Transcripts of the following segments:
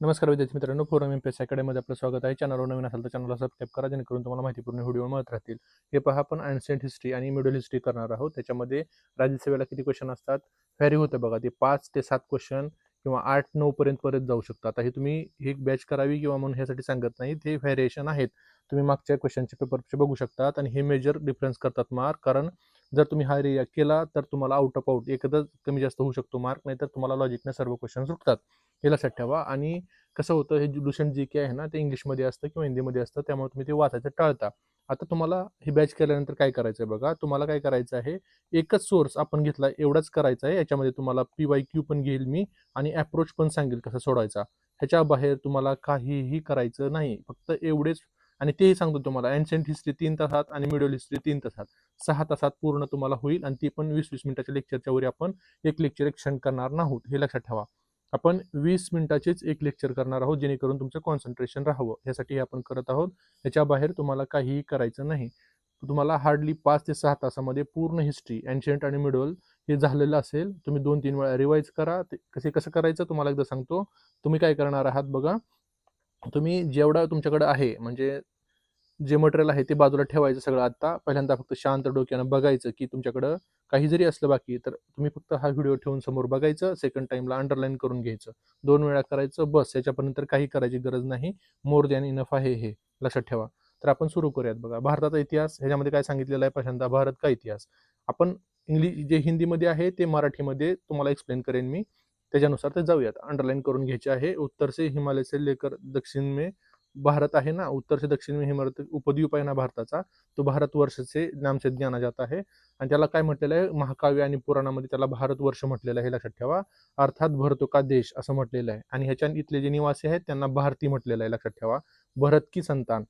नमस्कार विद्यार्थी मित्रांनो फोरम एम पी एस अकॅडमीमध्ये आपलं स्वागत आहे. चॅनलवर नवीन असेल तर चॅनलला सबस्क्राईब करा जेणेकरून तुम्हाला माहितीपूर्ण व्हिडिओ मिळत राहतील. हे पहा आपण अँशियंट हिस्ट्री आणि मिडल हिस्ट्री करणार आहोत. त्याच्यामध्ये राज्यसेवेला किती क्वेश्चन असतात? व्हॅरी होतं बघा ते पाच ते सात क्वेश्चन किंवा आठ नऊ पर्यंत परत जाऊ शकतात. आता हे तुम्ही ही बॅच करावी किंवा म्हणून ह्यासाठी सांगत नाही ते व्हॅरिएशन आहेत. तुम्ही मागच्या क्वेश्चनचे पेपरचे बघू शकतात आणि हे मेजर डिफरन्स करतात मार्क कारण जर तुम्ही हा एरिया केला तर तुम्हाला आउट ऑफ आउट एकदाच कमी जास्त होऊ शकतो मार्क नाही तर तुम्हाला लॉजिकने सर्व क्वेश्चन सुटतात हे लक्षात ठेवा. आणि कसं होतं हे लुसेंट जे के आहे ना ते इंग्लिशमध्ये असतं किंवा हिंदीमध्ये असतं त्यामुळे तुम्ही ते वाचायचं टाळता. आता तुम्हाला ही बॅच केल्यानंतर काय करायचं आहे बघा? तुम्हाला काय करायचं आहे? एकच सोर्स आपण घेतला एवढाच करायचा आहे. याच्यामध्ये तुम्हाला पी वाय क्यू पण घेईल मी आणि अप्रोच पण सांगेल कसा सोडायचा ह्याच्या बाहेर तुम्हाला काहीही करायचं नाही. फक्त एवढेच आणि तेही सांगतो तुम्हाला एन्शंट हिस्ट्री तीन तासात आणि मिडल हिस्ट्री तीन तासात. सहा तासात पूर्ण तुम्हाला होईल आणि ती पण वीस वीस मिनिटाच्या लेक्चरच्या वरी आपण एक लेक्चर एक्सटेंड करणार नाहोत हे लक्षात ठेवा. आपण वीस मिनिटाचेच एक लेक्चर करणार आहोत जेणेकरून तुमचं कॉन्सन्ट्रेशन राहावं. यासाठी हे आपण करत आहोत. याच्या बाहेर तुम्हाला काहीही करायचं नाही. तुम्हाला हार्डली पाच ते सहा तासामध्ये पूर्ण हिस्ट्री एन्शंट आणि मिडल हे झालेलं असेल. तुम्ही दोन तीन वेळा रिवाईज करा. ते कसे कसं करायचं तुम्हाला एकदा सांगतो. तुम्ही काय करणार आहात बघा. तुम्ही जेवढा तुमच्याकडे आहे म्हणजे जे मटेरियल आहे ते बाजूला ठेवायचं सगळं आता पहिल्यांदा फक्त शांत डोक्यानं बघायचं की तुमच्याकडं काही जरी असलं बाकी तर तुम्ही फक्त हा व्हिडिओ ठेवून समोर बघायचं सेकंड टाइमला अंडरलाईन करून घ्यायचं. दोन वेळा करायचं बस. याच्यापर्यंत काही करायची गरज नाही. मोर दॅन इनफ आहे हे. लक्षात ठेवा. तर आपण सुरू करूयात बघा. भारताचा इतिहास ह्याच्यामध्ये काय सांगितलेलं आहे पहिल्यांदा? भारत का इतिहास? आपण इंग्लिश जे हिंदीमध्ये आहे ते मराठीमध्ये तुम्हाला एक्सप्लेन करेन मी. त्याच्यानुसार ते जाऊयात. अंडरलाईन करून घ्यायचे आहे. उत्तर से हिमालय से लेकर दक्षिण में भारत आहे ना उत्तर से दक्षिण में उपद्वीप आहे ना भारताचा तो भारतवर्ष से नामचे ज्ञाना जात आहे. आणि त्याला काय म्हटलेलं आहे? महाकाव्य आणि पुराणामध्ये त्याला भारतवर्ष म्हटलेलं आहे हे लक्षात ठेवा. अर्थात भरतो का देश असं म्हटलेलं आहे. आणि ह्याच्या इथले जे निवासी आहेत त्यांना भारती म्हटलेलं आहे लक्षात ठेवा. भरत की संतान.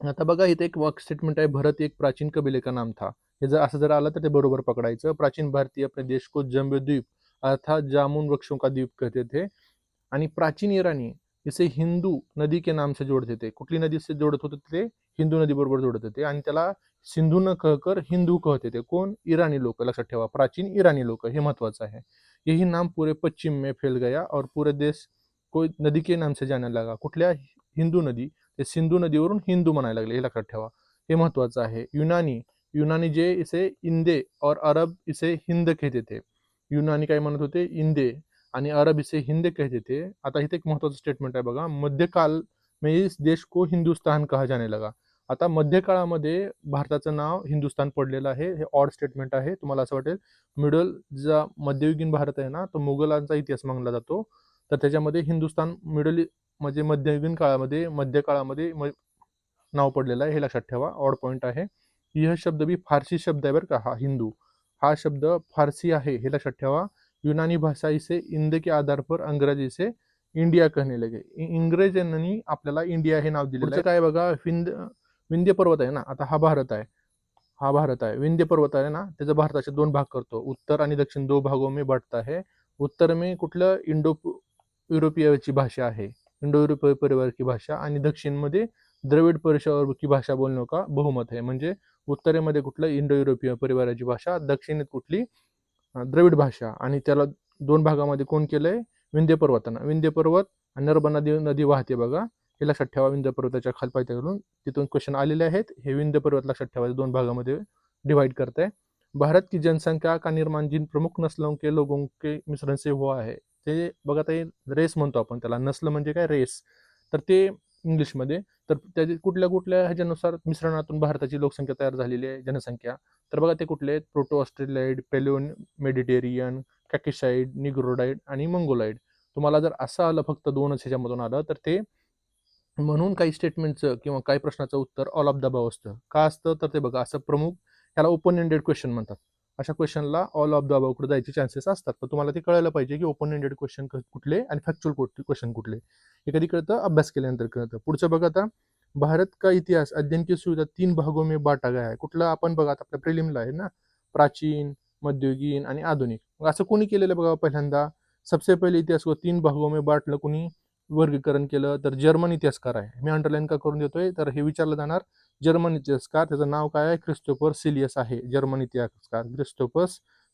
आता बघा इथे एक वर्क स्टेटमेंट आहे भरत एक प्राचीन कबिले का नाम था. हे जर असं जर आलं तर ते बरोबर पकडायचं. प्राचीन भारतीय अपने देश को जम्बे द्वीप अर्थात जामुन वृक्षों का द्वीप कहते थे. आणि प्राचीन इराणी इसे हिंदू नदी के नाम से जोड़ते थे। कुठली नदी से जोडत होते ते हिंदू नदी बरोबर जोडत होते आणि त्याला सिंधू न कहकर हिंदू कहते ते कोण? इराणी लोक लक्षात ठेवा प्राचीन इराणी लोक हे महत्वाचं आहे। यही नाम पूरे पश्चिम में फैल गया और पूरे देश को नदी के नाम से जाने लगा। कुठल्या हिंदू नदी? ते सिंधू नदीवरून हिंदू म्हणायला लागले हे लक्षात ठेवा। हे महत्वाचं आहे। युनानी युनानी जे इसे इंदे और अरब इसे हिंद कहते थे। युनानी काय म्हणत होते? इंदे. आणि अरब इसे हिंद कहते थे. आता इथे एक महत्वाचं स्टेटमेंट आहे बघा. मध्यकाल मे इस देश को हिंदुस्तान कहा जाने लगा. आता मध्यकाळामध्ये भारताचं नाव हिंदुस्तान पडलेलं आहे. हे ऑड स्टेटमेंट आहे. तुम्हाला असं वाटेल मिडल जा मध्ययुगीन भारत आहे ना तो मुघलांचा इतिहास मानला जातो. तर त्याच्यामध्ये हिंदुस्तान मिडल म्हणजे मध्ययुगीन काळामध्ये मध्यकाळामध्ये नाव पडलेलं आहे. हे लक्षात ठेवा. ऑड पॉईंट आहे. यह शब्द बी फारसी शब्द आहे बरं का. हा हिंदू. हा शब्द फारसी आहे. हे लक्षात ठेवा. यूनानी भाषा इसे इंद के आधार पर अंग्रेजी इसे इंडिया कहने लगे। इंग्रजांनी आपल्याला इंडिया हे नाव दिलेलं आहे. काय बघा विंध्य विंध्य पर्वत आहे ना आता हा भारत आहे. हा भारत आहे. विंध्य पर्वत आहे ना त्याचा भारताचे दोन भाग करतो. उत्तर आणि दक्षिण दो भागों में बटता है उत्तर में कुठलं? इंडो युरोपियची भाषा आहे. इंडो युरोपीय परिवार की भाषा आणि दक्षिणमध्ये द्रविड की भाषा बोलणं का बहुमत आहे. म्हणजे उत्तरेमध्ये कुठलं? इंडो युरोपीय परिवाराची भाषा दक्षिणेत कुठली? द्रविड भाषा आणि त्याला दोन भागामध्ये कोण केलंय? विंध्य पर्वतांना विंध्य पर्वत आणि नर्मदा नदी नदी वाहते बघा. हे लक्षात ठेवा विंध्य पर्वताच्या खालपायथ्यावरून तिथून क्वेश्चन आलेले आहेत. हे विंध्य पर्वत लक्षात ठेवायचं दोन भागामध्ये डिवाइड आहे भारत की जनसंख्या का निर्माण जिन प्रमुख नस्लों के लोगों के मिश्रण से हुआ है ते बघा ते रेस म्हणतो आपण त्याला. नस्ल म्हणजे काय? रेस तर ते इंग्लिशमध्ये तर त्याचे कुठल्या कुठल्या ह्याच्यानुसार मिश्रणातून भारताची लोकसंख्या तयार झालेली आहे? जनसंख्या. तर बघा ते कुठले आहेत? प्रोटो ऑस्ट्रेलियाईड पेलोन मेडिटेरियन कॅकिसाईड निग्रोडाईड आणि मंगोलाईड तुम्हाला जर असं आलं फक्त दोनच ह्याच्यामधून आलं तर ते म्हणून काही स्टेटमेंटचं किंवा काही प्रश्नाचं उत्तर ऑल ऑफ द अबाव असतं. का असतं? तर ते बघा असं प्रमुख ह्याला ओपन एंडेड क्वेश्चन म्हणतात. अशा क्वेश्चनला ऑल ऑफ द अबावकडे जायचे चान्सेस असतात. तर तुम्हाला ते कळायला पाहिजे की ओपन एंडेड क्वेश्चन कुठले आणि फॅक्च्युअल क्वेश्चन कुठले. हे कधी कळतं अभ्यास केल्यानंतर कळतं. पुढचं बघा आता भारत का इतिहास अध्ययन की सुविधा तीन भागों में बांटा गया है। कुठलं आपण बघा आता आपल्या प्रिलिमला आहे ना? प्राचीन मध्ययुगीन आणि आधुनिक. मग असं कोणी केलेलं बघा पहिल्यांदा? सबसे पहिले इतिहास को तीन भागों में बाटलं कोणी वर्गीकरण केलं तर जर्मन इतिहासकार आहे. मी अंडरलाईन का करून देतोय? तर हे विचारलं जाणार जर्मन इतिहासकार त्याचं नाव काय आहे? क्रिस्टोफर सिलियस आहे. जर्मन इतिहासकार क्रिस्टोफर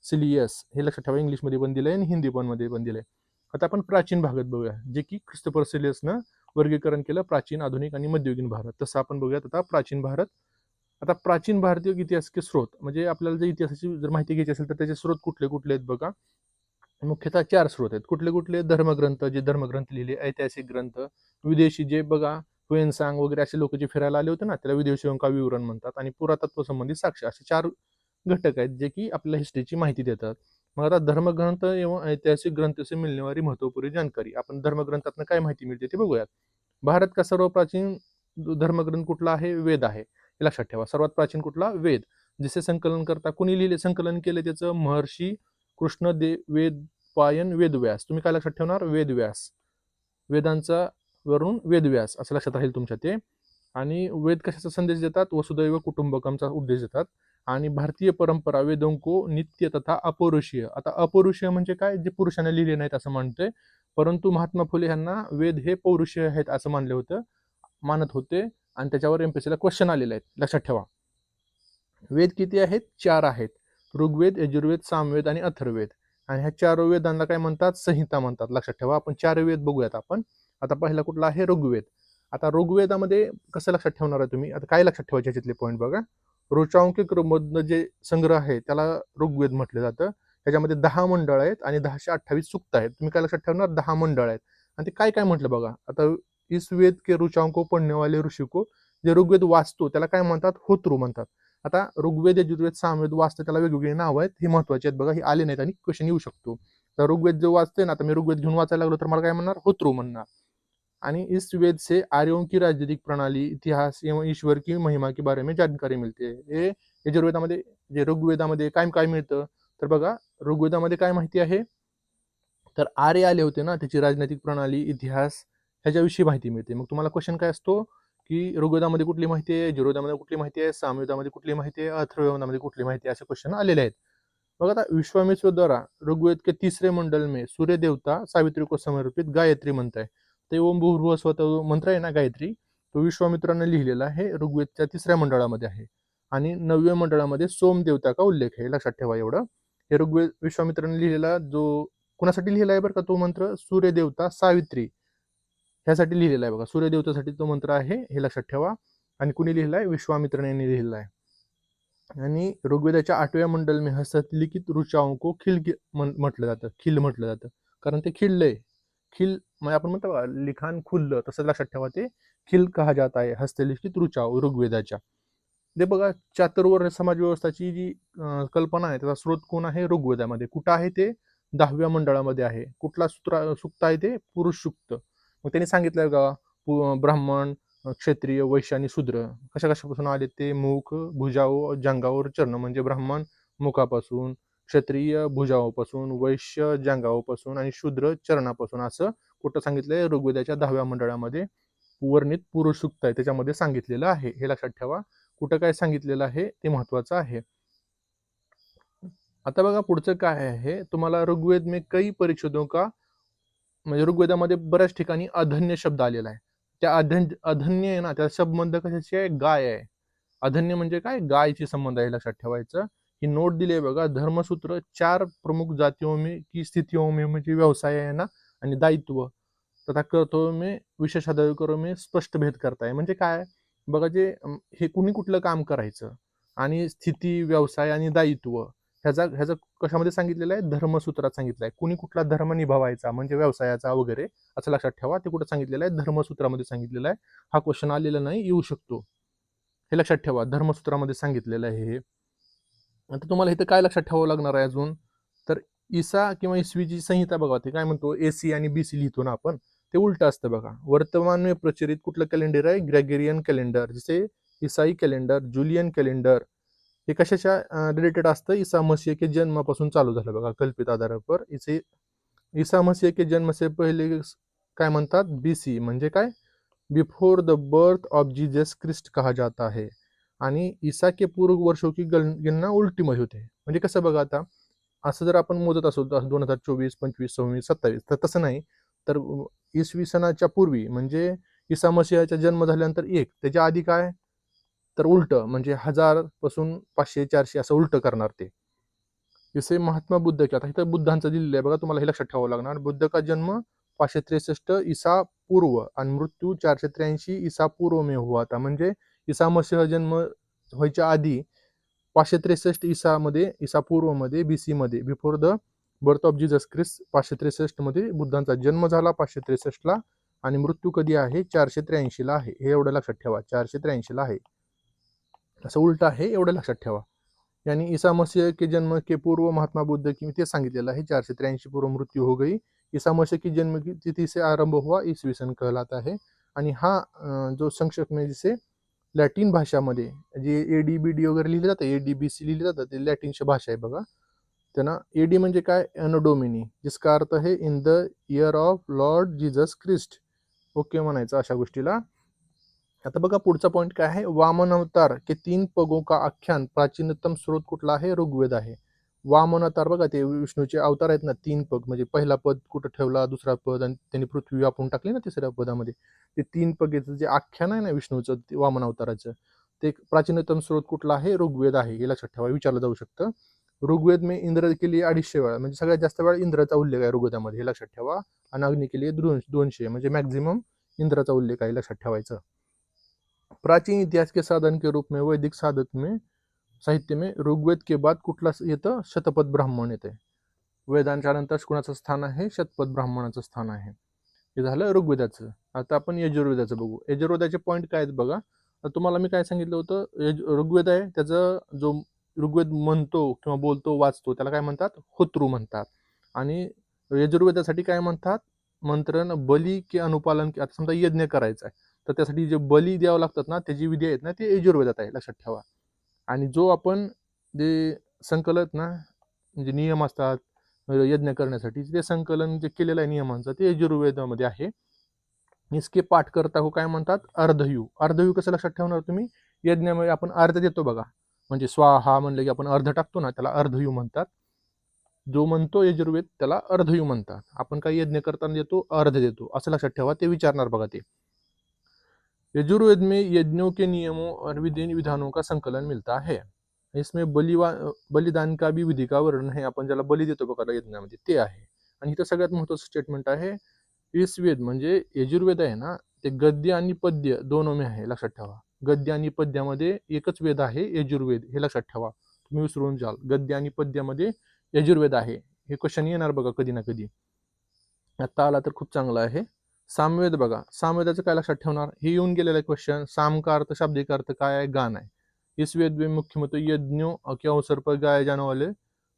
सिलियस. हे लक्षात ठेवा इंग्लिशमध्ये पण दिलंय आणि हिंदी पण मध्ये पण दिलंय. आता आपण प्राचीन भागात बघूया जे की क्रिस्टोफर सिलियसनं वर्गीकरण केलं प्राचीन आधुनिक आणि मध्ययुगीन भारत. तसं आपण बघूयात आता प्राचीन भारत. आता प्राचीन भारतीय इतिहासाचे स्रोत? म्हणजे आपल्याला जर इतिहासाची जर माहिती घ्यायची असेल तर त्याचे स्रोत कुठले कुठले आहेत बघा? मुख्यतः चार स्रोत आहेत. कुठले कुठले? धर्मग्रंथ जे धर्मग्रंथ लिहिले ऐतिहासिक ग्रंथ. विदेशी जे बघा हुएनसांग वगैरे असे लोक जे फिरायला आले होते ना त्याला विदेशी अंका विवरण म्हणतात आणि पुरातत्व संबंधित साक्ष असे चार घटक आहेत जे की आपल्याला हिस्ट्रीची माहिती देतात. मग आता धर्मग्रंथ एवं ऐतिहासिक ग्रंथ से मिळणे महत्त्वपूर्ण जानकारी. आपण धर्मग्रंथातनं काय माहिती मिळते ते बघूयात. भारत का सर्व प्राचीन धर्मग्रंथ कुठला आहे? वेद आहे. हे लक्षात ठेवा. सर्वात प्राचीन कुठला? वेद. जसे संकलन करता कुणी लिहिले संकलन केले त्याचं महर्षी कृष्ण दे वेद पायन वेदव्यास. तुम्ही काय लक्षात ठेवणार? वेदव्यास. वेदांचा वरून वेदव्यास. असं लक्षात राहील तुमच्या ते. आणि वेद कशाचा संदेश देतात? वसुदैव कुटुंबकमचा उद्देश देतात. आणि भारतीय परंपरा वेदोंको नित्य तथा अपौरुषीय. आता अपौरुषीय म्हणजे काय? जे पुरुषाने लिहिले नाहीत असं म्हणतोय. परंतु महात्मा फुले यांना वेद हे पौरुषीय आहेत असं मानले होतं मानत होते. आणि त्याच्यावर एम पी सीला क्वेश्चन आलेले आहेत. लक्षात ठेवा. वेद किती आहेत? चार आहेत. ऋग्वेद यजुर्वेद सामवेद आणि अथर्वेद आणि ह्या चार वेदांना काय म्हणतात? संहिता म्हणतात. लक्षात ठेवा. आपण चार वेद बघूयात आपण. आता पहिला कुठला आहे? ऋग्वेद. आता ऋग्वेदामध्ये कसं लक्षात ठेवणार आहे तुम्ही? आता काय लक्षात ठेवायचे ह्याच्यातले पॉईंट बघा. रोचांकिक मधनं जे संग्रह आहे त्याला ऋग्वेद म्हटलं जातं. त्याच्यामध्ये दहा मंडळ आहेत आणि दहाशे अठ्ठावीस सुक्त आहेत. तुम्ही काय लक्षात ठेवणार? दहा मंडळ आहेत. आणि ते काय काय म्हटलं बघा? आता इस वेद के रुचांको पडणेवाले ऋषिको जे ऋग्वेद वाचतो त्याला काय म्हणतात? होतृ म्हणतात. आता ऋग्वेद यजुर्वेद सामवेद वाचतो त्याला वेगवेगळी नावं आहेत. ही महत्वाची आहेत बघा. ही आले नाहीत आणि क्वेश्चन येऊ शकतो. तर ऋग्वेद जो वाचते ना आता मी ऋग्वेद घेऊन वाचायला लागलो तर मला काय म्हणणार? होत्रु म्हणणार. आणि इस वेद से आर्यों की राजनीतिक प्रणाली इतिहास एवं ईश्वर की महिमा के बारे में जानकारी मिळते. हे यजुर्वेदामध्ये जे ऋग्वेदामध्ये काय काय मिळतं? तर बघा ऋग्वेदामध्ये काय माहिती आहे? तर आर्य आले होते ना त्याची राजनैतिक प्रणाली इतिहास ह्याच्याविषयी माहिती मिळते. मग तुम्हाला क्वेश्चन काय असतो? की ऋग्वेदामध्ये कुठली माहिती आहे? यजुर्वेदामध्ये कुठली माहिती आहे? सामवेदामध्ये कुठली माहिती आहे? अथर्ववेदामध्ये कुठली माहिती आहे? असे क्वेश्चन आलेले आहेत. बघा आता विश्वामित्र द्वारा ऋग्वेद के तिसरे मंडल में सूर्य देवता सावित्री को समर्पित गायत्री म्हणत आहे ते ओम स्वतः मंत्र आहे ना गायत्री? तो विश्वामित्रांनी लिहिलेला आहे. ऋग्वेदच्या तिसऱ्या मंडळामध्ये आहे. आणि नवव्या मंडळामध्ये सोम देवता का उल्लेख आहे? लक्षात ठेवा एवढं. हे ऋग्वेद विश्वामित्राने लिहिलेला जो कुणासाठी लिहिला आहे बरं का तो मंत्र? सूर्यदेवता सावित्री. ह्यासाठी लिहिलेला आहे बघा. सूर्यदेवतासाठी तो मंत्र आहे हे लक्षात ठेवा. आणि कुणी लिहिला आहे? विश्वामित्राने लिहिलेला आहे. आणि ऋग्वेदाच्या आठव्या मंडल में हस्तलिखित ऋचाओं को खिल म्हटलं जातं. खिल म्हटलं जातं. कारण ते खिल्लंय. खिल म्हणजे आपण म्हणतो लिखाण खुललं तसं लक्षात ठेवा ते खिल कहा जात आहे हस्तलिखित ऋचा ऋग्वेदाच्या. ते बघा चातुर्वर्ग समाज व्यवस्थाची जी कल्पना आहे त्याचा स्रोत कोण आहे? ऋग्वेदामध्ये. कुठं आहे ते? दहाव्या मंडळामध्ये आहे. कुठला सूत्र सुक्त आहे ते? पुरुष सुक्त. मग त्यांनी सांगितलं का ब्राह्मण क्षत्रिय वैश्य आणि शूद्र. कशा कशापासून आले ते? मुख भुजाओ जंगावर चरण म्हणजे ब्राह्मण मुखापासून. क्षत्रिय भुजावापासून वैश्य जांगावापासून आणि शूद्र चरणापासून असं कुठं सांगितलंय? ऋग्वेदाच्या दहाव्या मंडळामध्ये वर्णित पुरुष सुक्त आहे त्याच्यामध्ये सांगितलेलं आहे. हे लक्षात ठेवा. कुठं काय सांगितलेलं आहे? ते महत्वाचं आहे. आता बघा पुढचं काय आहे? तुम्हाला ऋग्वेद मे कई परिच्छेदों का म्हणजे ऋग्वेदामध्ये बऱ्याच ठिकाणी अधन्य शब्द आलेला आहे. त्या अधन्य अधन्य आहे ना त्या संबंध कशाची आहे? गाय आहे. अधन्य म्हणजे काय? गायची संबंध आहे लक्षात ठेवायचं. ही नोट दिली आहे बघा धर्मसूत्र चार प्रमुख जातीओ में की स्थितीओ में म्हणजे व्यवसाय आहे ना आणि दायित्व. तथा कर्तव्य में विशेष करून में स्पष्ट भेद करताय. म्हणजे काय? बघा जे हे कुणी कुठलं काम करायचं? आणि स्थिती व्यवसाय आणि दायित्व ह्याचा ह्याचा कशामध्ये सांगितलेलं आहे? धर्मसूत्रात सांगितलं आहे कुणी कुठला धर्म निभावायचा म्हणजे व्यवसायाचा वगैरे असं लक्षात ठेवा. ते कुठं सांगितलेलं आहे? धर्मसूत्रामध्ये सांगितलेलं आहे. हा क्वेश्चन आलेला नाही येऊ शकतो. हे लक्षात ठेवा. धर्मसूत्रामध्ये सांगितलेलं आहे हे. आता तुम्हाला इथं काय लक्षात ठेवावं लागणार आहे अजून? तर इसा किंवा इसवीची संहिता बघा ते काय म्हणतो? एसी आणि बीसी लिहितो ना आपण ते उलटं असतं बघा. वर्तमान प्रचलित कुठलं कॅलेंडर आहे? ग्रेगेरियन कॅलेंडर जसे इसाई कॅलेंडर जुलियन कॅलेंडर हे कशाच्या रिलेटेड असतं? ईसा मसीह के जन्मापासून चालू झालं बघा कल्पित आधारावर. इसे ईसा मसीह के जन्म से पहिले काय म्हणतात? बी सी म्हणजे काय? Before the birth of Jesus Christ कहा जाता है आणि ईसा के पूर्व वर्षो की गणना उलटीमध्ये होते. म्हणजे कसं बघा आता असं जर आपण मोजत असू दोन हजार चोवीस पंचवीस सव्वीस सत्तावीस तर तसं नाही. तर इसवी सणाच्या पूर्वी म्हणजे ईसा मसीहाचा जन्म झाल्यानंतर एक त्याच्या आधी काय? तर उलट म्हणजे हजारपासून पाचशे चारशे असं उलट करणार ते. जसे महात्मा बुद्ध के आता इथं बुद्धांचं दिलेलं आहे बघा तुम्हाला हे लक्षात ठेवावं लागणार. बुद्ध का जन्म पाचशे त्रेसष्ट ईसा पूर्व आणि मृत्यू चारशे त्र्याऐंशी ईसा पूर्व मे हुआ आता. म्हणजे ईसा मसीह जन्म व्हायच्या आधी पाचशे त्रेसष्ट ईसामध्ये ईसा पूर्वमध्ये बी सीमध्ये before the birth of Jesus Christ पाचशे त्रेसष्टमध्ये बुद्धांचा जन्म झाला पाचशे त्रेसष्टला आणि मृत्यू कधी आहे? चारशे त्र्याऐंशीला आहे. हे एवढं लक्षात ठेवा. चारशे त्र्याऐंशीला आहे. असं उलट आहे एवढं लक्षात ठेवा. यानी ईसा मसीह के जन्म के पूर्व महात्मा बुद्ध की ते सांगितलेलं आहे. चारशे त्र्याऐंशी पूर्व मृत्यू हो गई. ईसा मसीह की जन्म की तिथि से आरंभ हुआ? इसवी सन कहलाता है. आणि हा जो संक्षेप में जिसे लॅटिन भाषामध्ये जे ए डी बी डी वगैरे लिहिले जातं ए डी बी सी लिहिले जातं ते लॅटिनची भाषा आहे बघा. त्यांना ए डी म्हणजे काय? अनोडोमिनी जिसका अर्थ आहे in the year of Lord Jesus Christ okay म्हणायचं अशा गोष्टीला. आता बघा पुढचा पॉईंट काय आहे? वामन अवतार के तीन पगों का आख्यान प्राचीनतम स्रोत कुठला आहे? ऋग्वेद आहे. वामन अवतार बघा ते विष्णूचे अवतार आहेत ना तीन पग. म्हणजे पहिला पद कुठं ठेवला दुसरा पद आणि त्यांनी पृथ्वी व्यापून टाकली ना तिसऱ्या पदामध्ये. ते तीन पगेचं जे आख्यान आहे ना विष्णूचं ते वामन अवताराचं. ते एक प्राचीनतम स्रोत कुठला आहे? ऋग्वेद आहे. हे लक्षात ठेवा विचारलं जाऊ शकतं. ऋग्वेद मी इंद्र केली अडीचशे वेळा. म्हणजे सगळ्यात जास्त वेळा इंद्राचा उल्लेख आहे ऋग्वेदामध्ये हे लक्षात ठेवा. आणि अग्नी के लिए दोनशे दोनशे. म्हणजे मॅक्झिमम इंद्राचा उल्लेख आहे लक्षात ठेवायचं. प्राचीन इतिहास के साधन के रूप में वैदिक साधक में साहित्य में ऋग्वेद के बाद कुठला येतं? शतपथ ब्राह्मण येते. वेदांच्या नंतर कुणाचं स्थान आहे? शतपथ ब्राह्मणाचं स्थान आहे. हे झालं ऋग्वेदाचं. आता आपण यजुर्वेदाचं बघू. यजुर्वेदाचे पॉईंट काय आहेत बघा? तुम्हाला मी काय सांगितलं होतं? यज- ऋग्वेद आहे त्याचं जो ऋग्वेद म्हणतो किंवा बोलतो वाचतो त्याला काय म्हणतात? होत्रू म्हणतात. आणि यजुर्वेदासाठी काय म्हणतात? मंत्रण बली की अनुपालन की आता समजा यज्ञ करायचा आहे. तर त्यासाठी जे बली द्यावं लागतात ना त्याची विधी आहेत ना ते यजुर्वेदात आहे. लक्षात ठेवा. आणि जो आपण जे संकलन ना म्हणजे नियम असतात यज्ञ करण्यासाठी ते संकलन जे केलेलं आहे नियमांचं ते यजुर्वेदामध्ये आहे. इसके पाठ करता हो काय म्हणतात? अर्धयू. अर्धयू कसं लक्षात ठेवणार तुम्ही? यज्ञामध्ये आपण अर्ध देतो बघा. म्हणजे स्वाहा म्हणलं की आपण अर्ध टाकतो ना त्याला अर्धयू म्हणतात. जो म्हणतो यजुर्वेद त्याला अर्धयू म्हणतात. आपण काही यज्ञ करताना देतो अर्ध देतो. असं लक्षात ठेवा ते विचारणार बघा ते. यजुर्वेद में यज्ञों के नियमों और विधि विधानों का संकलन मिलता है। इसमें बलिवा बलिदान का भी विधी का वर्णन है। आपण ज्याला बली देतो बघा यज्ञामध्ये ते आहे। आणि इथं सगळ्यात महत्वाचं स्टेटमेंट आहे ईसवेद म्हणजे यजुर्वेद आहे ना ते गद्य आणि पद्य दोनों आहे लक्षात ठेवा. गद्य आणि पद्यामध्ये एकच वेद आहे यजुर्वेद हे लक्षात ठेवा. तुम्ही विसरून जाल. गद्य आणि पद्यामध्ये यजुर्वेद आहे. हे क्वेश्चन येणार बघा कधी ना कधी. आता आला तर खूप चांगला आहे. सामवेद बघा. सामवेदाचं काय लक्षात ठेवणार? हे येऊन गेलेलं क्वेश्चन सामका अर्थ शाब्दिक अर्थ काय आहे? गाण आहे. इस वेद में मुख्य मत यज्ञों के अवसर पर गाए जाने वाले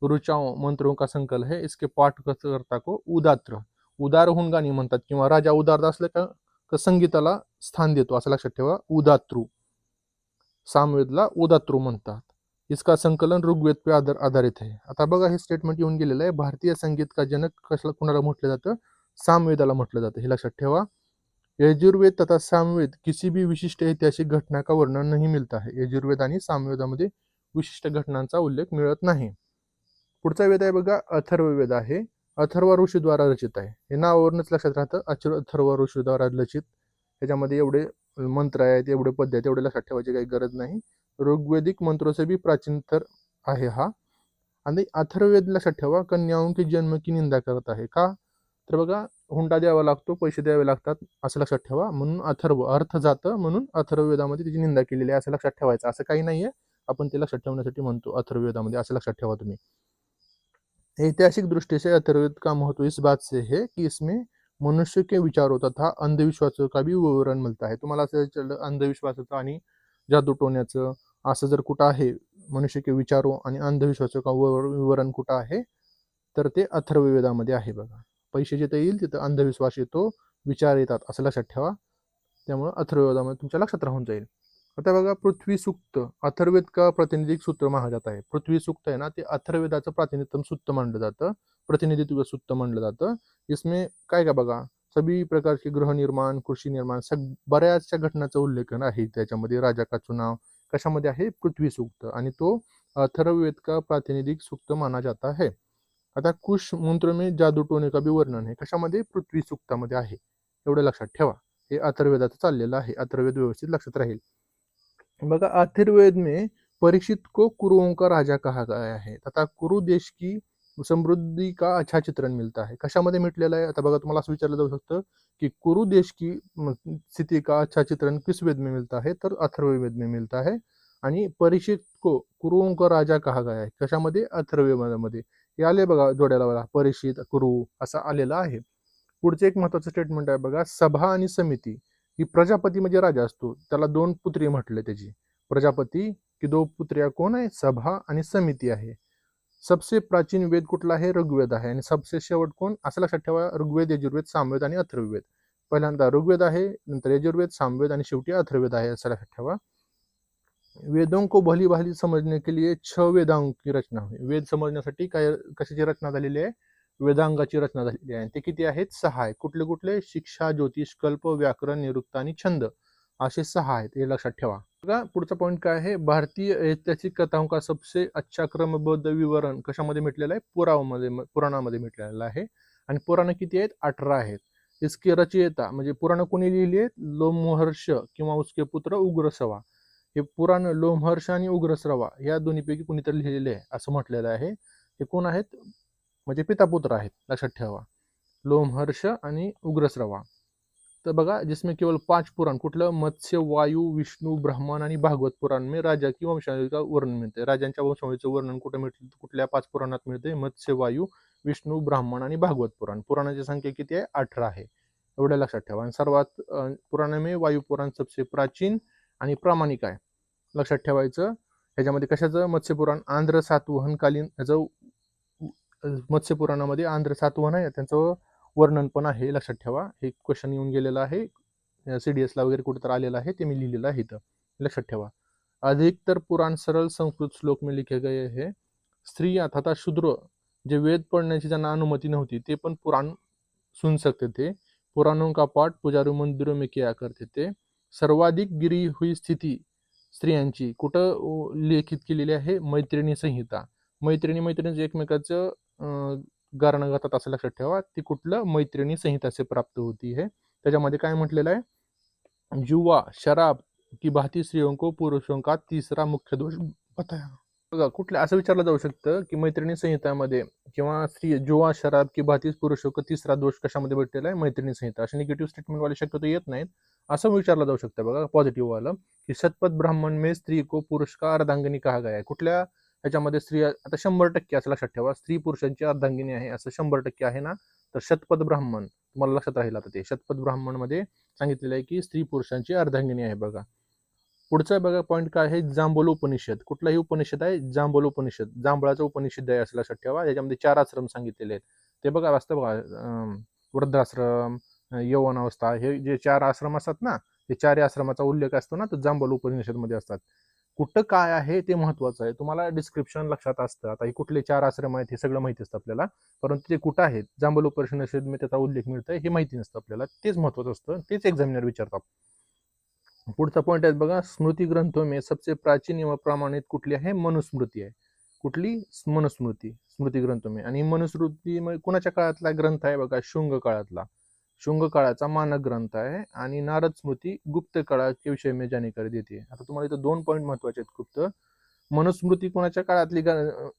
रुचाओं मंत्रों का संकल है. इसके पाठ करता को उदात्र उदार होऊन गाणी म्हणतात किंवा राजा उदार असले का संगीताला स्थान देतो असं लक्षात ठेवा. उदात्रू सामवेदला उदात्रू म्हणतात. इसका संकलन ऋग्वेद पे आधार आधारित आहे. आता बघा हे स्टेटमेंट येऊन गेलेलं आहे. भारतीय संगीत का जनक कसला कुणाला म्हटलं जातं? सामवेदाला म्हटलं जातं. हे लक्षात ठेवा. यजुर्वेद तथा सामवेद किसी भी विशिष्ट ऐतिहासिक घटना का वर्णन नहीं मिलता है यजुर्वेद आणि सामवेदामध्ये विशिष्ट घटनांचा उल्लेख मिळत नाही. पुढचा वेद आहे बघा अथर्ववेद आहे. अथर्व ऋषीद्वारा रचित आहे. हे नावावरूनच लक्षात राहतं. अचर अथर्व ऋषीद्वारा रचित. ह्याच्यामध्ये एवढे मंत्र आहेत एवढे पद्य आहेत एवढे लक्षात ठेवायची काही गरज नाही. ऋग्वेदिक मंत्रोचे बी प्राचीन तर आहे हा. आणि अथर्ववेद लक्षात ठेवा कन्याओं की जन्म की निंदा करत आहे. का? तर बघा हुंडा द्यावा लागतो पैसे द्यावे लागतात असं लक्षात ठेवा. म्हणून अथर्व अर्थ जातं म्हणून अथर्ववेदामध्ये त्याची निंदा केलेली आहे असं लक्षात ठेवायचं. असं काही नाहीये. आपण ते लक्षात ठेवण्यासाठी म्हणतो अथर्ववेदामध्ये असं लक्षात ठेवा तुम्ही. ऐतिहासिक दृष्टि से अथर्ववेद का महत्त्व इस बात से है कि इसमें मनुष्य के विचारों तथा अंधविश्वासों का भी विवरण मिळतं आहे. तुम्हाला असं अंधविश्वासाचं आणि जादू टोण्याचं असं जर कुठं आहे मनुष्य के विचारो आणि अंधविश्वासं का विवरण कुठं आहे तर ते अथर्ववेदामध्ये आहे बघा. पैसे जिथं येईल तिथं अंधविश्वास येतो विचार येतात असं लक्षात ठेवा. त्यामुळं अथर्ववेदामध्ये तुमच्या लक्षात राहून जाईल. आता बघा पृथ्वी सूक्त अथर्वेद का प्रातिनिधिक सूत्र मानलं जात आहे? पृथ्वी सूक्त आहे ना ते अथर्वेदाचं प्रातिनिधित्व सूत्र मानलं जातं. प्रतिनिधित्व सूत्र मानलं जातं. इसमें काय का बघा सभी प्रकारचे गृहनिर्माण कृषी निर्माण सग बऱ्याचशा घटनाचा उल्लेख आहे. त्याच्यामध्ये राजा का चुनाव कशामध्ये आहे? पृथ्वी सूक्त. आणि तो अथर्ववेद का प्रातिनिधिक सूक्त माना जाता है आता कुश मंत्र मे जादू टोने का भी वर्णन आहे कशामध्ये? पृथ्वी सुक्तामध्ये आहे. एवढं लक्षात ठेवा. हे अथर्वेदाचं चाललेलं आहे. अथर्वेद व्यवस्थित लक्षात राहील. बघा अथर्वेद में परीक्षित को कुरुओं का राजा कहा गया है. तथा कुरु देश की समृद्धी का अच्छा चित्रण मिळतं आहे कशामध्ये म्हटलेलं आहे? आता बघा तुम्हाला असं विचारलं जाऊ शकतं की कुरु देश की स्थिती स्थिति का अच्छा चित्रण किस वेद में मिलता है? तर अथर्ववेद में मिलता है. आणि परीक्षित को कुरुओं का राजा कहा गया आहे कशामध्ये? अथर्ववेदामध्ये. हे आले बघा जोड्याला बघा. परिषद कुरु असं आलेलं आहे. पुढचे एक महत्वाचं स्टेटमेंट आहे बघा. सभा आणि समिती ही प्रजापती म्हणजे राजा असतो. त्याला दोन पुत्री म्हटले त्याची. प्रजापती की दो पुत्र्या कोण आहे? सभा आणि समिती आहे. सबसे प्राचीन वेद कुठला आहे? ऋग्वेद आहे. आणि सबसे शेवट कोण? असं लक्षात ठेवा. ऋग्वेद यजुर्वेद सामवेद आणि अथर्ववेद. पहिल्यांदा ऋग्वेद आहे नंतर यजुर्वेद सामवेद आणि शेवटी अथर्वेद आहे असं लक्षात ठेवा. वेदों को भली भाली समजने के लिए छ वेदांग की रचना हुई. वेद समजण्यासाठी काय कशाची रचना झालेली आहे? वेदांगाची रचना झालेली आहे. ते किती आहेत? सहा आहे कुठले कुठले? शिक्षा ज्योतिष कल्प व्याकरण निरुक्त आणि छंद. असे सहा आहेत. हे लक्षात ठेवा. बघा पुढचा पॉईंट काय आहे? भारतीय ऐतिहासिक कथाओं का सबसे अच्छा क्रमबद्ध विवरण कशामध्ये म्हटलेलं आहे? पुरावामध्ये पुराणामध्ये म्हटलेलं आहे. आणि पुराण किती आहेत? अठरा आहेत. इसके रचयिता म्हणजे पुराण कोणी लिहिली आहेत? लोमहर्ष किंवा उसके पुत्र उग्रसवा. हे पुराण लोमहर्ष आणि उग्रस्रवा या दोन्हीपैकी कुणीतरी लिहिलेले आहे असं म्हटलेलं आहे. हे कोण आहेत? म्हणजे पितापुत्र आहेत लक्षात ठेवा. लोमहर्ष आणि उग्रस्रवा. तर बघा जिसमें केवळ पाच पुराण कुठलं? मत्स्य वायू विष्णू ब्राह्मण आणि भागवत पुराण मे राजा की वंशावळीचं वर्णन मिळते राजांच्या वंशावळीचं वर्णन कुठे मिळते कुठल्या पाच पुराणात मिळते मत्स्य वायू विष्णू ब्राह्मण आणि भागवत पुराण. पुराणाची संख्या किती आहे? अठरा आहे. एवढ्या लक्षात ठेवा. आणि सर्वात अं, पुराणामे वायू पुराण सबसे प्राचीन आणि प्रामाणिक आहे. लक्षात ठेवायचं. ह्याच्यामध्ये कशाचं? मत्स्यपुराण आंध्र सातवहनकालीन ह्याचं मत्स्यपुराणामध्ये आंध्र सातवहन आहे. त्यांचं वर्णन पण आहे लक्षात ठेवा. हे क्वेश्चन येऊन गेलेलं आहे. सी डी एसला वगैरे कुठेतरी आलेलं आहे ते मी लिहिलेलं आहे इथं. लक्षात ठेवा. अधिकतर पुराण सरळ संस्कृत श्लोक में लिखे गए हे. स्त्री अर्थात शूद्र जे वेद पडण्याची ज्यांना अनुमती नव्हती ते पण पुराण सुन सकते थे. पुराणों का पाठ पुजारी मंदिरों में किया करते थे. सर्वाधिक गिरी हुई स्थिती स्त्रियांची कुठं लेखित केलेली आहे मैत्रिणी संहिता. मैत्रिणी मैत्रिणी एकमेकाचं अं, गारणं घातात असं लक्षात ठेवा. ती कुठलं? मैत्रिणी संहिताचे प्राप्त होती हे. त्याच्यामध्ये काय म्हटलेलं आहे? जुवा शराब की भाती स्त्रियों को पुरुषों का तिसरा मुख्य दोष बताया बघा कुठल्या असं विचारलं जाऊ शकतं की मैत्रिणी संहितामध्ये किंवा स्त्री जुवा शराब की भाती पुरुषों का तिसरा दोष कशामध्ये भेटलेला आहे? मैत्रिणी संहिता. असे निगेटिव्ह स्टेटमेंट वाले शक्यतो येत नाहीत. असं विचारलं जाऊ शकतं बघा पॉझिटिव्ह वालं की शतपथ ब्राह्मण मे स्त्री को पुरुष का अर्धांगिनी कहा गया कुठल्या ह्याच्यामध्ये स्त्री आता शंभर टक्के असं लक्षात ठेवा स्त्री पुरुषांची अर्धांगिनी आहे असं शंभर टक्के आहे ना? तर शतपथ ब्राह्मण तुम्हाला लक्षात राहील आता ते. शतपथ ब्राह्मणमध्ये सांगितलेलं आहे की स्त्री पुरुषांची अर्धांगिनी आहे बघा. पुढचा बघा पॉईंट काय आहे? जांबोल उपनिषद. कुठलाही उपनिषद आहे? जांबोल उपनिषद. जांभळाचं उपनिषद आहे असं लक्षात ठेवा. याच्यामध्ये चार आश्रम सांगितलेले आहेत. ते बघा असतं बघा वृद्धाश्रम यौवन अवस्था हे जे चार आश्रम असतात ना ते चारही आश्रमाचा उल्लेख असतो ना तो जांबल उपनिषदमध्ये असतात. कुठं काय आहे ते महत्वाचं आहे. तुम्हाला डिस्क्रिप्शन लक्षात असतं. आता हे कुठले चार आश्रम आहेत हे सगळं माहिती असतं आपल्याला. परंतु ते कुठं आहेत जांबल उपनिषद त्याचा उल्लेख मिळतोय हे माहिती नसतं आपल्याला. तेच महत्वाचं असतं तेच एक्झामिनर विचारतात. पुढचा पॉईंट आहे बघा स्मृती ग्रंथो मे सबसे प्राचीन व प्रमाणित कुठली आहे? मनुस्मृती आहे. कुठली? मनुस्मृती स्मृती ग्रंथो मे आणि मनुस्मृती म्हणजे कुणाच्या काळातला ग्रंथ आहे बघा? शुंग काळातला शुंग काळाचा मानक ग्रंथ आहे आणि नारद स्मृती गुप्त काळाच्या विषय में जाणकारी देते. आता तुम्हाला इथं दोन पॉईंट महत्त्वाचे आहेत गुप्त. मनुस्मृती कोणाच्या काळातली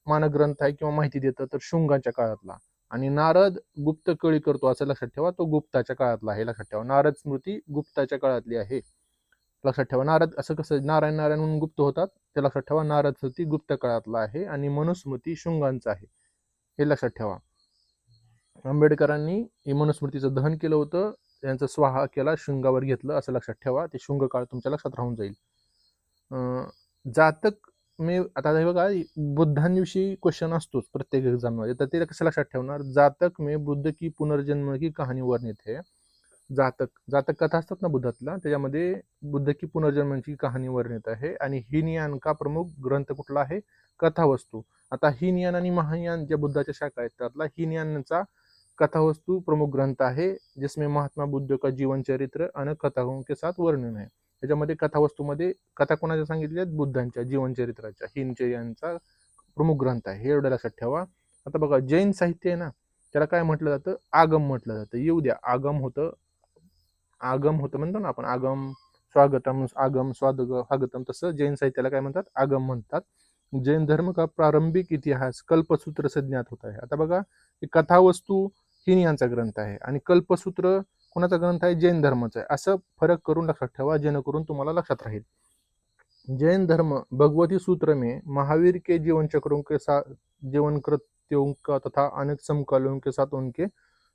मानक ग्रंथ आहे किंवा माहिती देतं तर शुंगाच्या काळातला. आणि नारद गुप्त कळी करतो असं लक्षात ठेवा तो गुप्ताच्या काळातला आहे लक्षात ठेवा. नारद स्मृती गुप्ताच्या काळातली आहे. लक्षात ठेवा नारद असं कसं नारायण नारायण म्हणून गुप्त होतात ते लक्षात ठेवा नारद स्मृती गुप्त काळातला आहे आणि मनुस्मृती शुंगांचा आहे. हे लक्षात ठेवा. आंबेडकरांनी ही मनुस्मृतीचं दहन केलं होतं. त्यांचं स्वाहा केला शुंगावर घेतलं असं लक्षात ठेवा. ते शुंग काळ तुमच्या लक्षात राहून जाईल. जातक मी आता हे बघा बुद्धांविषयी क्वेश्चन असतोच प्रत्येक एक्झाममध्ये तर ते कसं लक्षात ठेवणार? जातक मे बुद्ध की पुनर्जन्म की कहाणी वर्णित आहे जातक जातक कथा असतात ना बुद्धातला त्याच्यामध्ये बुद्ध की पुनर्जन्मांची कहाणी वर्णित आहे. आणि हिनयान का प्रमुख ग्रंथ कुठला आहे? कथावस्तू. आता हिनयान आणि महायान ज्या बुद्धाच्या शाखा आहेत त्यातला हिनयानचा कथावस्तू प्रमुख ग्रंथ आहे जिसमें महात्मा बुद्ध का जीवन चरित्र आणि कथाओं के साथ वर्णन आहे त्याच्यामध्ये कथावस्तूमध्ये कथा कोणाच्या सांगितल्या बुद्धांच्या जीवनचरित्राच्या हिनचर्यांचा प्रमुख ग्रंथ आहे. हे एवढं लक्षात ठेवा. आता बघा जैन साहित्य आहे ना त्याला काय म्हटलं जातं? आगम म्हटलं जातं. येऊ द्या आगम होतं आगम होतं म्हणतो ना आपण आगम स्वागतम आगम स्वादग स्वागतम तसं जैन साहित्याला काय म्हणतात? आगम म्हणतात. जैन धर्म का प्रारंभिक इतिहास कल्पसूत्र संज्ञात होत आहे. आता बघा कथावस्तू तीन यांचा ग्रंथ आहे. आणि कल्पसूत्र कोणाचा ग्रंथ आहे? जैन धर्माचा आहे. असं फरक करून लक्षात ठेवा जेणेकरून तुम्हाला लक्षात राहील. जैन धर्म भगवती सूत्र में महावीर के जीवन चक्रों के साथ जीवन कृत्यों का तथा अनेक समकालों के साथ उनके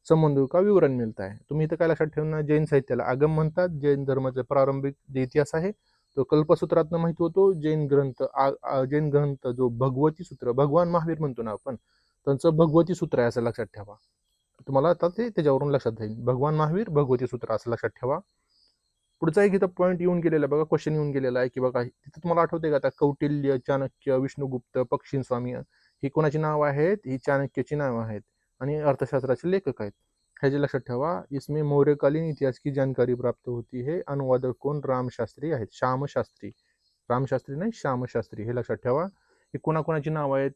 संबंधों का विवरण मिळता आहे तुम्ही इथं काय लक्षात ठेवणार जैन साहित्याला आगम म्हणतात. जैन धर्माचा प्रारंभिक जे इतिहास आहे तो कल्पसूत्रातनं माहीत होतो. जैन ग्रंथ आ- जैन ग्रंथ जो भगवती सूत्र भगवान महावीर म्हणतो ना आपण त्यांचं भगवती सूत्र आहे असं लक्षात ठेवा. तुम्हाला आता ते त्याच्यावरून लक्षात राहील भगवान महावीर भगवती सूत्र असं लक्षात ठेवा. पुढचा एक इथं पॉईंट येऊन गेलेला आहे बघा क्वेश्चन येऊन गेलेला आहे की बघा तिथं तुम्हाला आठवते का आता कौटिल्य चाणक्य विष्णुगुप्त पक्षींस्वामी ही कोणाची नावं आहेत? ही चाणक्याची नावं आहेत. आणि अर्थशास्त्राचे लेखक आहेत. ह्याचे लक्षात ठेवा इसमें मौर्यकालीन इतिहास की जानकारी प्राप्त होती. है अनुवादक कोण? रामशास्त्री आहेत. श्यामशास्त्री. रामशास्त्री नाही श्यामशास्त्री. हे लक्षात ठेवा. हे कोणाकोणाची नावं आहेत?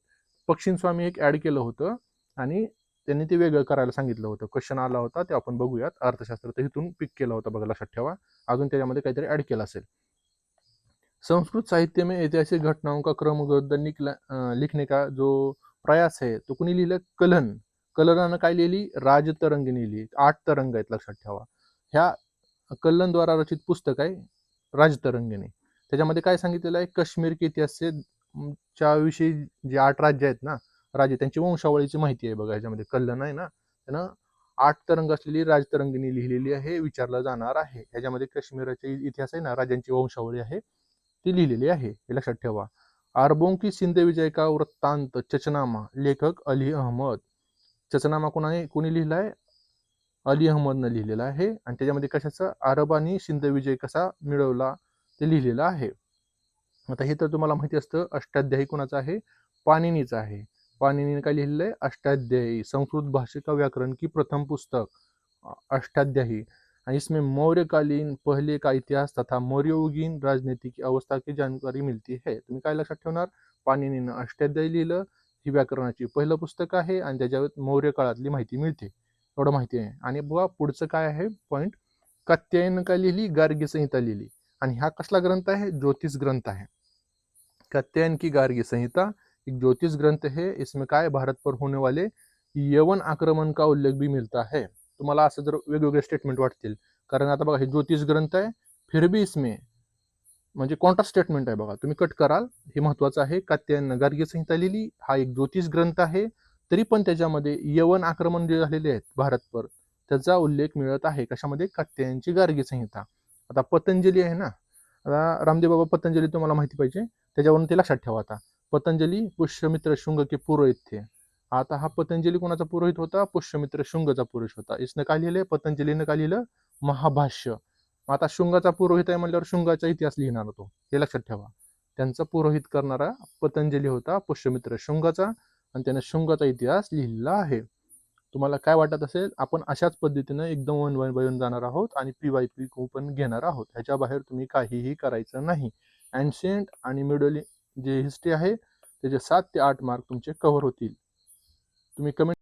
पक्षींस्वामी एक ॲड केलं होतं. आणि त्यांनी ते वेगळं करायला सांगितलं होतं. क्वेश्चन आला होता ते आपण बघूयात. अर्थशास्त्र तर इथून पिक केलं होतं बघा लक्षात ठेवा. अजून त्याच्यामध्ये काहीतरी ॲड केलं असेल. संस्कृत साहित्य में ऐतिहासिक घटनाओं का क्रमबद्ध लिखने का जो प्रयास है तो कुणी लिहिलं? कलन. कलनानं काय लिहिली? राजतरंगिणी लिहिली. आठ तरंग आहेत लक्षात ठेवा. ह्या कलनद्वारा रचित पुस्तक आहे राजतरंगिणी त्याच्यामध्ये काय सांगितलेलं आहे? काश्मीर के इतिहास च्या विषयी जे आठ राज्य आहेत ना राजे त्यांची वंशावळीची माहिती आहे बघा याच्यामध्ये कल्लन आहे ना त्यानं आठ तरंग असलेली राजतरंगिणी लिहिलेली आहे विचारलं जाणार आहे. ह्याच्यामध्ये काश्मीराचा इतिहास आहे ना राजांची वंशावळी आहे ती लिहिलेली आहे. हे लक्षात ठेवा. अरबों की सिंध विजय का वृत्तांत चचनामा लेखक अली अहमद. चचनामा कोणाने कोणी लिहिलाय अली अहमदनं लिहिलेला आहे. आणि त्याच्यामध्ये कशाचं? अरबांनी सिंध विजय कसा मिळवला? ते लिहिलेलं आहे. आता हे तर तुम्हाला माहिती असतं अष्टाध्यायी कोणाचं आहे? पाणिनीचं आहे. पाणिनीने काय लिहिलेलं आहे? अष्टाध्यायी संस्कृत भाषिका व्याकरण की प्रथम पुस्तक. अष्टाध्यायी. आणि इसमें मौर्यकालीन पहले का इतिहास तथा मौर्योगीन राजनीति की अवस्था की जानकारी मिळती है. तुम्ही काय लक्षात ठेवणार? पाणिनीनं अष्टाध्यायी लिहिलं. ही व्याकरणाची पहिलं पुस्तक आहे आणि त्याच्यावर मौर्य काळातली माहिती मिळते. एवढं माहिती आहे. आणि बघा पुढचं काय आहे? पॉईंट कात्यायनं काय लिहिली? गार्गी संहिता लिहिली. आणि हा कसला ग्रंथ आहे? ज्योतिष ग्रंथ आहे. कात्यायन की गार्गी संहिता एक ज्योतिष ग्रंथ है इसमें काय भारत पर होने वाले यवन आक्रमण का उल्लेख भी मिलता है। तुम्हाला असं जर वेगवेगळे स्टेटमेंट वाटतील. कारण आता बघा हे ज्योतिष ग्रंथ आहे फिर भी इसमें म्हणजे कोणता स्टेटमेंट आहे बघा. तुम्ही कट कराल हे महत्वाचं आहे. कात्यायन गार्गी संहिता लिहिली हा एक ज्योतिष ग्रंथ आहे. तरी पण त्याच्यामध्ये यवन आक्रमण जे झालेले आहेत भारतवर त्याचा उल्लेख मिळत आहे. कशामध्ये? कात्यायनची गार्गी संहिता. आता पतंजली आहे ना? आता रामदेव बाबा पतंजली तुम्हाला माहिती पाहिजे. त्याच्यावरून ते लक्षात ठेवा आता. पतंजली पुष्यमित्र शुंग के पुरोहित थे. आता हा पतंजली कोणाचा पुरोहित होता? पुष्यमित्र शुंगचा पुरुष होता. इसनं काय लिहिलंय? पतंजलीनं काय लिहिलं? महाभाष्य. मग आता शुंगाचा पुरोहित आहे म्हणल्यावर शुंगाचा इतिहास लिहिणार होतो. हे लक्षात ठेवा. त्यांचा पुरोहित करणारा पतंजली होता पुष्यमित्र शुंगाचा आणि त्याने शुंगाचा इतिहास लिहिलेला आहे. तुम्हाला काय वाटत असेल? आपण अशाच पद्धतीनं एकदम वन वन बन जाणार आहोत आणि पी वाय पी पण घेणार आहोत. ह्याच्या बाहेर तुम्ही काहीही करायचं नाही. अँशियंट आणि मिडल जे हिस्ट्री आहे त्याचे सात ते आठ मार्क तुमचे कव्हर होतील. तुम्ही कमेंट